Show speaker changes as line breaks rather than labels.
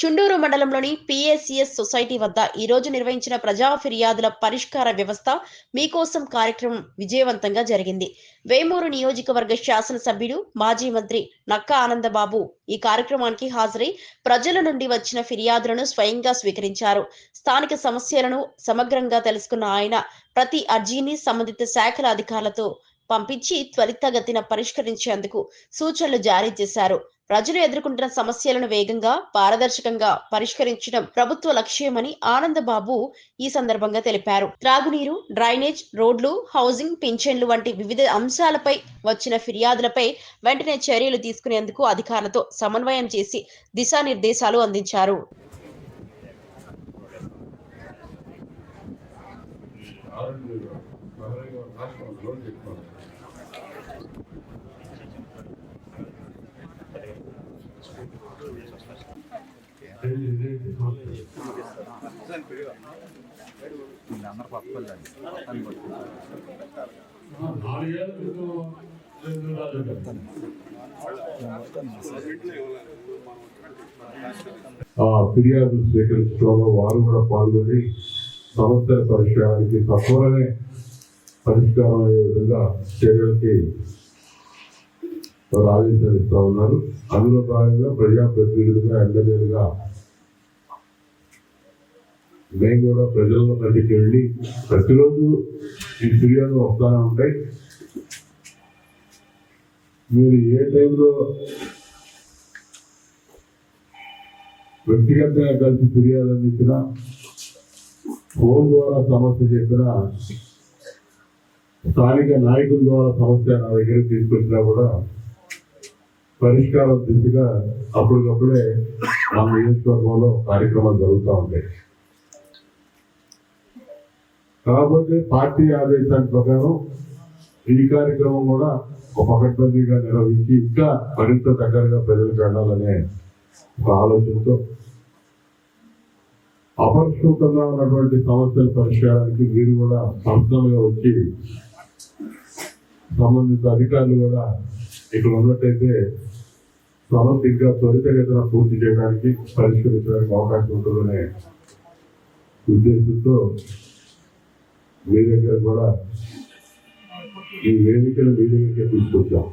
చుండూరు మండలంలోని PSCS society వద్ద ఈ రోజు నిర్వహించిన ప్రజా ఫిర్యాదుల పరిష్కార వ్యవస్థ మీకోసం కార్యక్రమం విజయవంతంగా జరిగింది. వేమూరు నియోజకవర్గ శాసనసభ్యుడు మాజీ మంత్రి నక్కా ఆనందబాబు ఈ కార్యక్రమానికి హాజరై ప్రజల నుండి వచ్చిన ఫిర్యాదులను స్వయంగా స్వీకరించారు. స్థానిక సమస్యలను సమగ్రంగా తెలుసుకున్న ఆయన ప్రతి అర్జీని సంబంధిత శాఖల అధికారులతో పంపించి త్వరితగతిన పరిష్కరించేందుకు సూచనలు జారీ చేశారు. ప్రజలు ఎదుర్కొంటున్న సమస్యలను వేగంగా పారదర్శకంగా పరిష్కరించడం ప్రభుత్వ లక్ష్యమని ఆనందబాబు ఈ సందర్భంగా తెలిపారు. త్రాగునీరు డ్రైనేజ్ రోడ్లు హౌసింగ్ పింఛన్లు వంటి వివిధ అంశాలపై వచ్చిన ఫిర్యాదులపై వెంటనే చర్యలు తీసుకునేందుకు అధికారులతో సమన్వయం చేసి దిశానిర్దేశాలు అందించారు.
వీళ్ళందరూ
స్వీకరించడంలో వారు కూడా పాల్గొని సమస్యల పరిష్కారానికి తక్కువనే పరిష్కారం అయ్యే విధంగా చర్యలకి వారు ఆదేశాలు ఇస్తూ ఉన్నారు. అందులో భాగంగా ప్రజాప్రతినిధులుగా ఎమ్మెల్యేలుగా మేము కూడా ప్రజల్లో కంటికి వెళ్ళి ప్రతిరోజు ఈ ఫిర్యాదులు వస్తూనే ఉంటాయి. మీరు ఏ టైంలో వ్యక్తిగతంగా కలిసి ఫిర్యాదు అందించినా ఫోన్ ద్వారా సమస్య చెప్పినా స్థానిక నాయకుల ద్వారా సమస్య నా దగ్గర తీసుకొచ్చినా కూడా పరిష్కారం దిశగా అప్పటికప్పుడే మన నియోజకవర్గంలో కార్యక్రమాలు జరుగుతూ ఉంటాయి. కాకపోతే పార్టీ ఆదేశాల ప్రకారం ఈ కార్యక్రమం కూడా ఒక పకడ్బందీగా నిర్వహించి ఇంకా మరింత దగ్గరగా ప్రజలకు వెళ్ళాలనే ఒక ఆలోచనతో అపరిష్కృతంగా ఉన్నటువంటి సమస్యల పరిష్కారానికి మీరు కూడా సంస్థలుగా వచ్చి సంబంధిత అధికారులు కూడా ఇక్కడ ఉన్నట్టయితే సమస్య ఇంకా త్వరితగతిన పూర్తి చేయడానికి పరిష్కరించడానికి అవకాశం ఉంటుందనే ఉద్దేశంతో మీ దగ్గర కూడా ఈ వేదికను మీ దగ్గరికి తీసుకొచ్చాం.